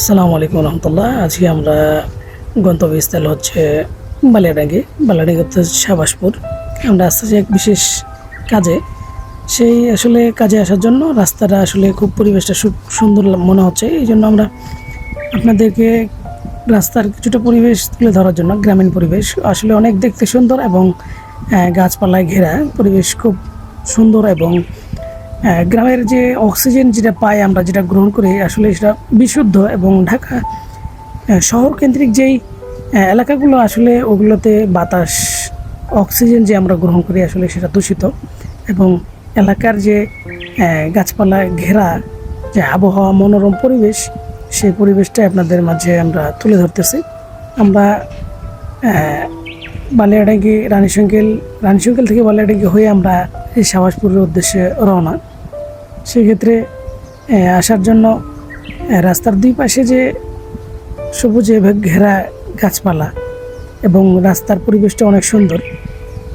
আসসালামু আলাইকুম রহমতুল্লাহ। আজকে আমরা গন্তব্যস্থল হচ্ছে বালিয়াডাঙ্গি বালিয়াডাঙ্গি হচ্ছে শাবাসপুর আমরা আসতেছি এক বিশেষ কাজে। সেই আসলে কাজে আসার জন্য রাস্তাটা আসলে খুব পরিবেশটা সুন্দর মনে হচ্ছে। এই জন্য আমরা আপনাদেরকে রাস্তার কিছুটা পরিবেশ তুলে ধরার জন্য, গ্রামীণ পরিবেশ। আসলে অনেক দেখতে সুন্দর এবং গাছপালায় ঘেরা পরিবেশ খুব সুন্দর এবং গ্রামের যে অক্সিজেন যেটা পাই আমরা, যেটা গ্রহণ করি, আসলে সেটা বিশুদ্ধ এবং ঢাকা শহর কেন্দ্রিক যেই এলাকাগুলো, আসলে ওগুলোতে বাতাস, অক্সিজেন যে আমরা গ্রহণ করি, আসলে সেটা দূষিত এবং এলাকার যে গাছপালা ঘেরা, যে আবহাওয়া, মনোরম পরিবেশ, সেই পরিবেশটা আপনাদের মাঝে আমরা তুলে ধরতেছি। আমরা বালিয়াডাঙ্গি রানীশঙ্কেল রানীশঙ্কেল থেকে বালিয়াডাঙ্গি হয়ে আমরা এই সাবাসপুরের উদ্দেশ্যে রওনা। সেক্ষেত্রে আসার জন্য রাস্তার দুই পাশে যে সবুজে ঘেরা গাছপালা এবং রাস্তার পরিবেশটা অনেক সুন্দর,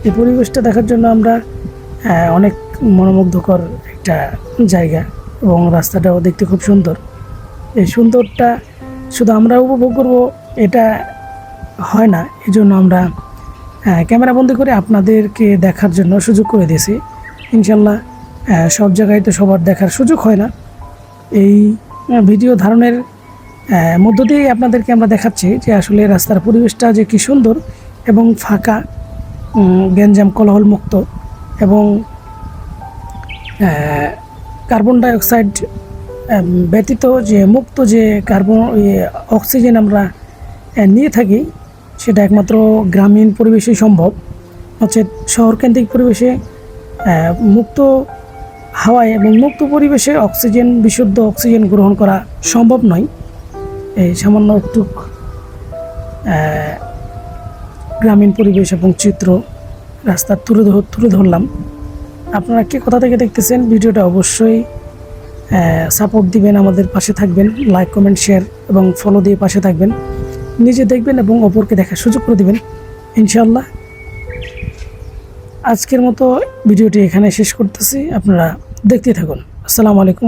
এই পরিবেশটা দেখার জন্য আমরা অনেক মনোমুগ্ধকর একটা জায়গা এবং রাস্তাটাও দেখতে খুব সুন্দর। এই সুন্দরটা শুধু আমরা উপভোগ করব, এটা হয় না এই জন্য আমরা ক্যামেরাবন্দি করে আপনাদেরকে দেখার জন্য সুযোগ করে দিয়েছি। ইনশাল্লাহ সব জায়গায় তো সবার দেখার সুযোগ হয় না। এই ভিডিও ধারণের মধ্য দিয়েই আপনাদেরকে আমরা দেখাচ্ছি যে আসলে রাস্তার পরিবেশটা যে কী সুন্দর এবং ফাঁকা গ্যাঞ্জাম কোলাহল মুক্ত এবং কার্বন ডাইঅক্সাইড ব্যতীত যে মুক্ত যে কার্বন ইয়ে, অক্সিজেন আমরা নিয়ে থাকি সেটা একমাত্র গ্রামীণ পরিবেশেই সম্ভব। হচ্ছে শহরকেন্দ্রিক পরিবেশে মুক্ত হাওয়ায় এবং মুক্ত পরিবেশে অক্সিজেন, বিশুদ্ধ অক্সিজেন গ্রহণ করা সম্ভব নয়। এই সামান্য একটু গ্রামীণ পরিবেশ এবং চিত্র রাস্তার তুলে তুলে ধরলাম। আপনারা কে কোথা থেকে দেখতেছেন ভিডিওটা অবশ্যই সাপোর্ট দিবেন, আমাদের পাশে থাকবেন লাইক কমেন্ট শেয়ার এবং ফলো দিয়ে পাশে থাকবেন। নিজে দেখবেন এবং অপরকে দেখার সুযোগ করে দেবেন ইনশাল্লাহ আজকের মতো ভিডিওটি এখানে শেষ করতেছি। আপনারা দেখতে থাকুন। আসসালামু আলাইকুম